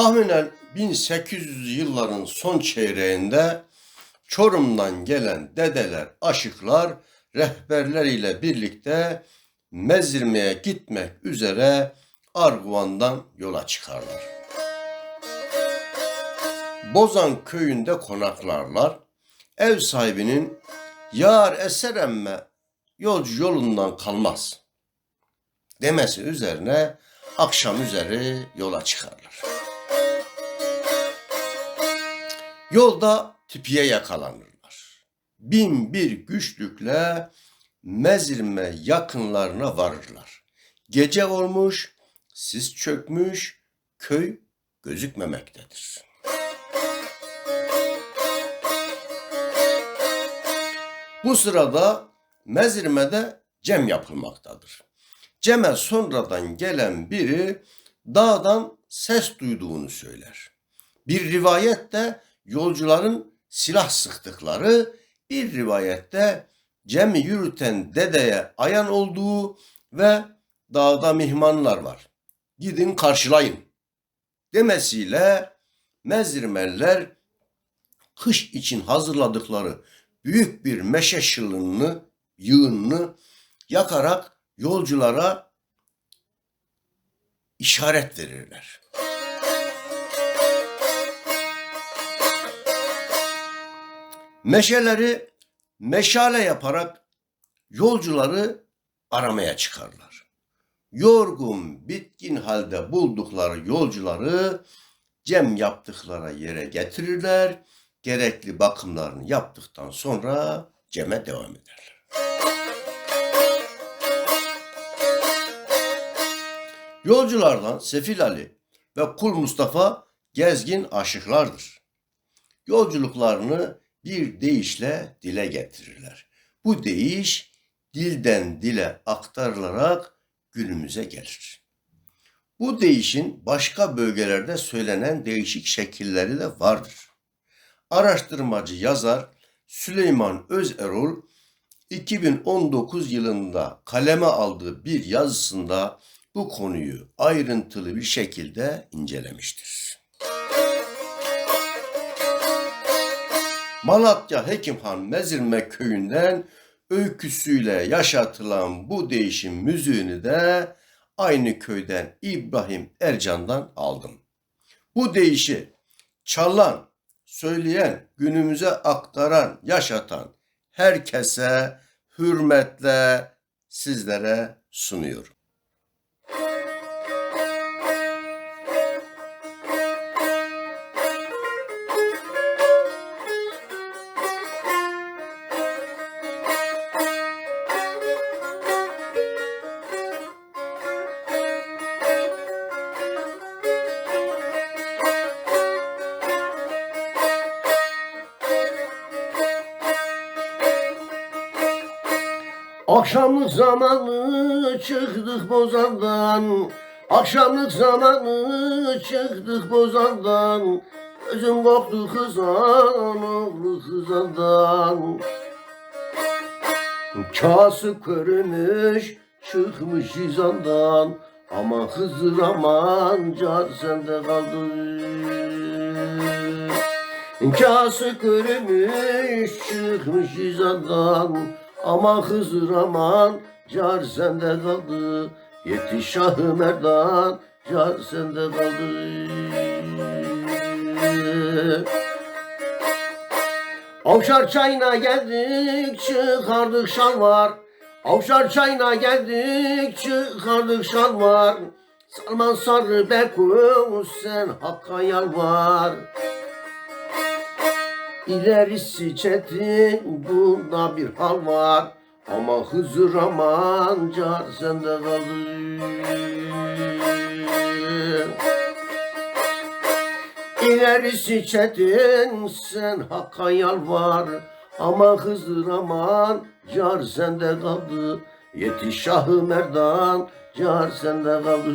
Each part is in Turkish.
Tahminen 1800 yılların son çeyreğinde Çorum'dan gelen dedeler, aşıklar rehberler ile birlikte Mezirme'ye gitmek üzere Arguvan'dan yola çıkarlar. Bozan köyünde konaklarlar. Ev sahibinin yar eser emme yolcu yolundan kalmaz demesi üzerine akşam üzeri yola çıkarlar. Yolda tipiye yakalanırlar. Bin bir güçlükle Mezirme yakınlarına varırlar. Gece olmuş, sis çökmüş, köy gözükmemektedir. Bu sırada Mezirme'de cem yapılmaktadır. Cem'e sonradan gelen biri dağdan ses duyduğunu söyler. Bir rivayette yolcuların silah sıktıkları, bir rivayette Cem'i yürüten dedeye ayan olduğu ve dağda mihmanlar var. Gidin karşılayın demesiyle Mezirmeliler kış için hazırladıkları büyük bir meşe şılığını, yığınını yakarak yolculara işaret verirler. Meşeleri meşale yaparak yolcuları aramaya çıkarlar. Yorgun, bitkin halde buldukları yolcuları cem yaptıkları yere getirirler. Gerekli bakımlarını yaptıktan sonra ceme devam ederler. Yolculardan Sefil Ali ve Kul Mustafa gezgin aşıklardır. Yolculuklarını bir deyişle dile getirirler. Bu deyiş dilden dile aktarılarak günümüze gelir. Bu deyişin başka bölgelerde söylenen değişik şekilleri de vardır. Araştırmacı yazar Süleyman Özerol 2019 yılında kaleme aldığı bir yazısında bu konuyu ayrıntılı bir şekilde incelemiştir. Malatya Hekimhan Mezirme köyünden öyküsüyle yaşatılan bu değişim müziğini de aynı köyden İbrahim Ercan'dan aldım. Bu deyişi çalan, söyleyen, günümüze aktaran, yaşatan herkese hürmetle sizlere sunuyorum. Akşamlık zamanı çıktık bozandan. Akşamlık zamanı çıktık bozandan. Gözüm korktu kızan oğlu kızandan. Kası körümüş çıkmış izandan Ama Hızır aman car sende kaldı. Kası körümüş çıkmış izandan ama Hızır aman car sende kaldı. Yetiş Şahı Merdan car sende kaldı. Avşar çayına geldik çıkardık şalvar. Avşar çayına geldik çıkardık şalvar. Salman sarı Bekus sen hakka yalvar İlerisi çetin bunda bir hal var. Ama Hızır aman car sende kaldı İlerisi çetin sen hakka yalvar Ama Hızır aman car sende kaldı. Yetiş Şahı Merdan car sende kaldı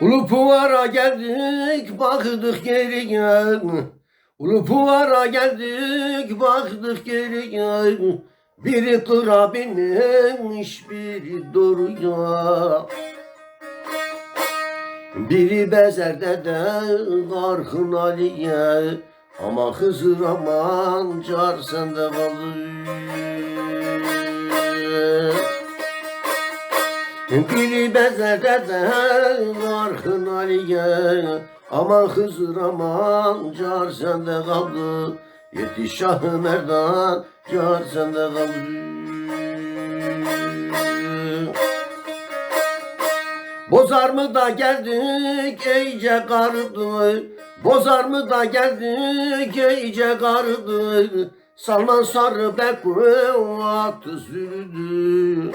Ulupuvara geldik baktık geriye Ulupuvara geldik baktık geriye Biri kıra binmiş biri doğruya Biri bezerde de Karkın Ali'ye. Ama Hızır aman car sende kalır Biri bezerde de Karkın Ali'ye Ama Hızır aman car sende kaldı. Yetiş Şah-ı Merdan car sende kaldı. Bozar mı da geldik iyice karıdı Bozar mı da geldik iyice karıdı Salman sarı bekuatı sürdü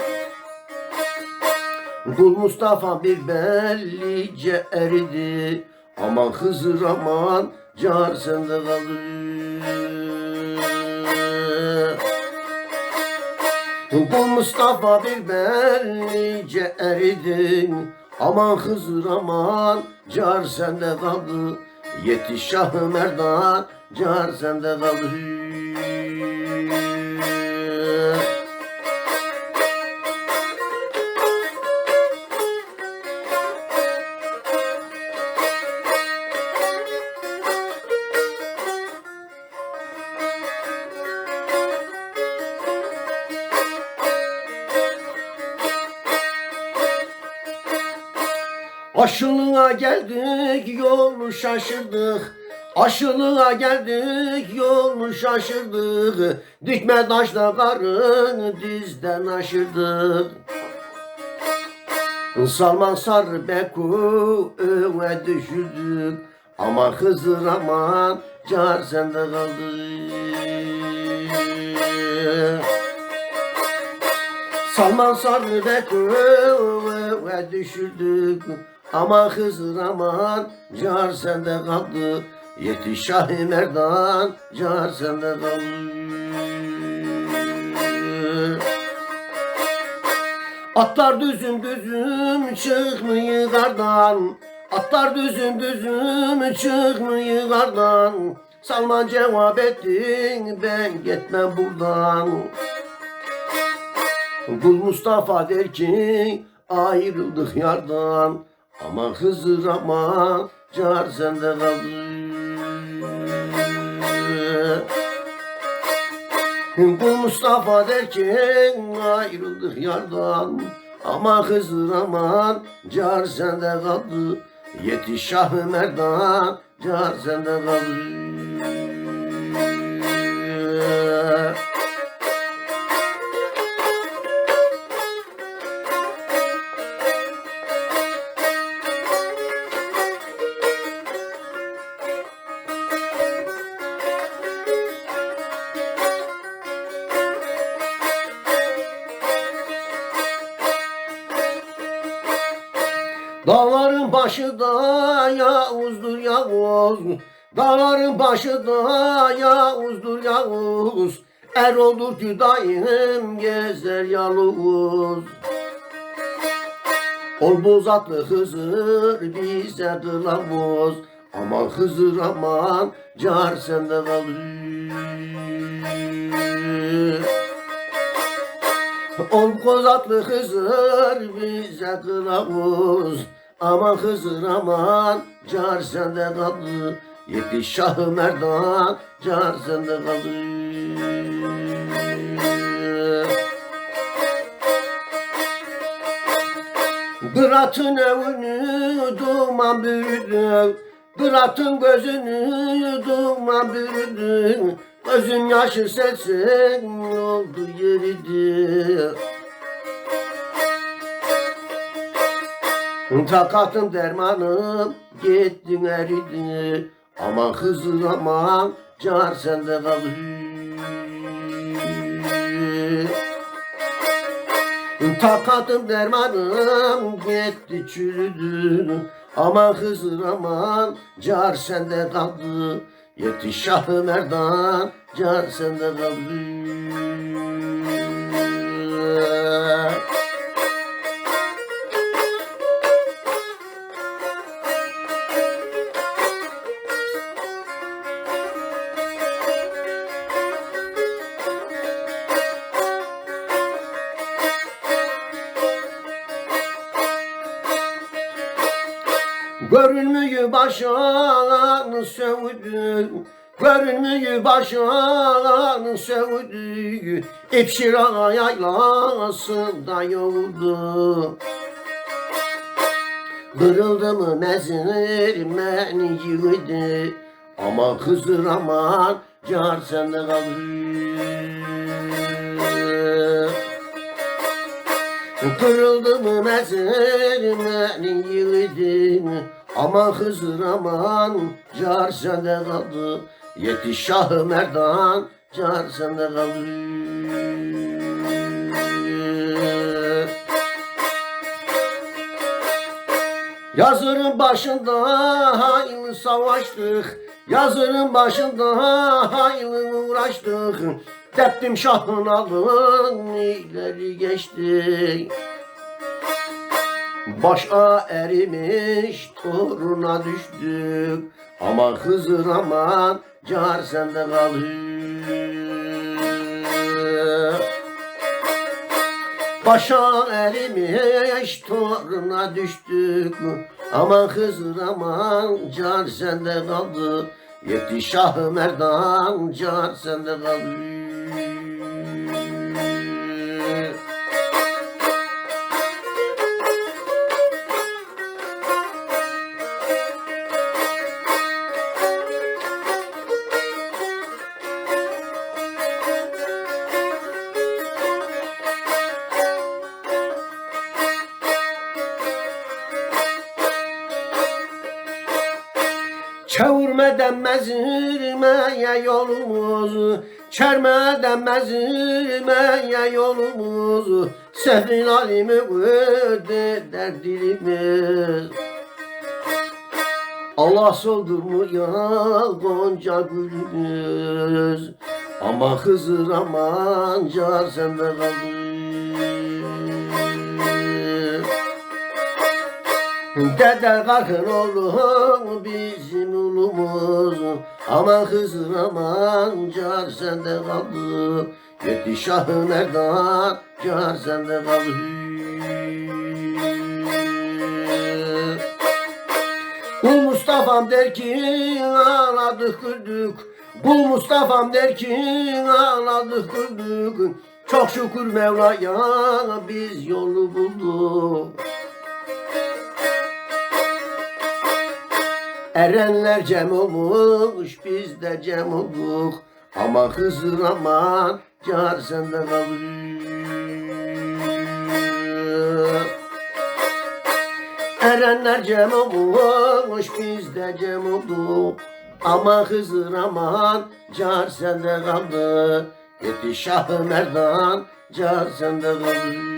Kul Mustafa bir bellice eridi. Aman Hızır aman car sende kaldı Bu Mustafa bir bellice eridin Aman Hızır aman car sende kaldı Yetiş Şah Merdan car sende kaldı Aşılığa geldik yolu şaşırdık. Aşılığa geldik yolu şaşırdık. Dikme taşla karın dizden aşırdık. Salman sarı beku öve düşürdük. Ama Hızır aman car sende kaldı. Salman sarı beku düşürdük Ama Hızır aman car sende kaldı. Yetiş Şah-ı Merdan car sende kaldı. Atlar düzüm düzüm çıkmıyor kardan. Atlar düzüm düzüm çıkmıyor kardan. Salman cevap ettin ben gitmem buradan. Kul Mustafa der ki ayrıldık yardan Ama Hızır ama car sende kaldı. Bu Mustafa der ki ayrıldık yardan. Ama Hızır aman car sende kaldı. Yetiş Şah-ı Merdan car sende kaldı başı da Yavuz'dur Yavuz Dağların başı da Yavuz'dur Yavuz Er olur ki dayım gezer yaluz Ol buzatlı Hızır bize kılavuz Aman Hızır aman car sende kalır. Ol kozatlı Hızır bize kılavuz Aman Hızır aman. Car sende kaldı. Yetiş Şah-ı Merdan. Car sende kaldı. Kıratın evini duman büyüdü Kıratın gözünü duman büyüdü Gözün yaşı sesin oldu yeridi Takatım dermanım gittin eridi Aman Hızır aman car sende kalır. Takatım dermanım gitti çürüdü Aman Hızır aman car sende kaldı Yetiş Şah-ı Merdan car sende kaldı Başağını sevdi Görünmüyü başağını sevdi İpşira yaylasında yoldu. Kırıldı mı mezirmeni yığdı Ama Hızır aman car sende kalır Kırıldı mı mezirmeni yığdı Ama Hızır aman car sende kaldı. Yetiş Şah-ı Merdan car sende kalır Yazının başında hayli savaştık. Yazının başında hayli uğraştık. Teptim şahın alın ileri geçtik Başa erimiş toruna düştük. Ama Hızır aman car sende kalır. Başa erimiş toruna düştük. Aman Hızır aman car sende kaldı. Yetiş Şah Merdan car sende kaldı Çevirmeden mezirmeye yolumuz Çermeden mezirmeye yolumuz Sefil alimi öder dilimiz. Allah soldurmuyor gonca gülümüz. Ama Hızır aman car sende kalır Dede kalkın oğlum bizim ulumuz Aman Hızır aman. Car sende kaldı. Yetiş Şah-ı Merdan car sende kaldı. Kul Mustafa'm der ki ağladık güldük. Kul Mustafa'm der ki ağladık güldük. Çok şükür Mevla'ya biz yolu bulduk Erenler cem olmuş biz de cem olduk. Ama Hızır aman car sende kalır Erenler cem olmuş biz de cem olduk. Ama Hızır aman car sende kaldı Yetiş Şah-ı Merdan car sende kalır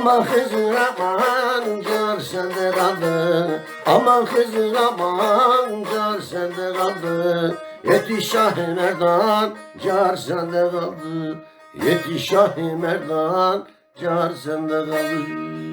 Aman Hızır aman car sende kaldı. Aman Hızır aman car sende kaldı. Yetiş Şah-ı Merdan car sende kaldı. Yetiş Şah-ı Merdan car sende kaldı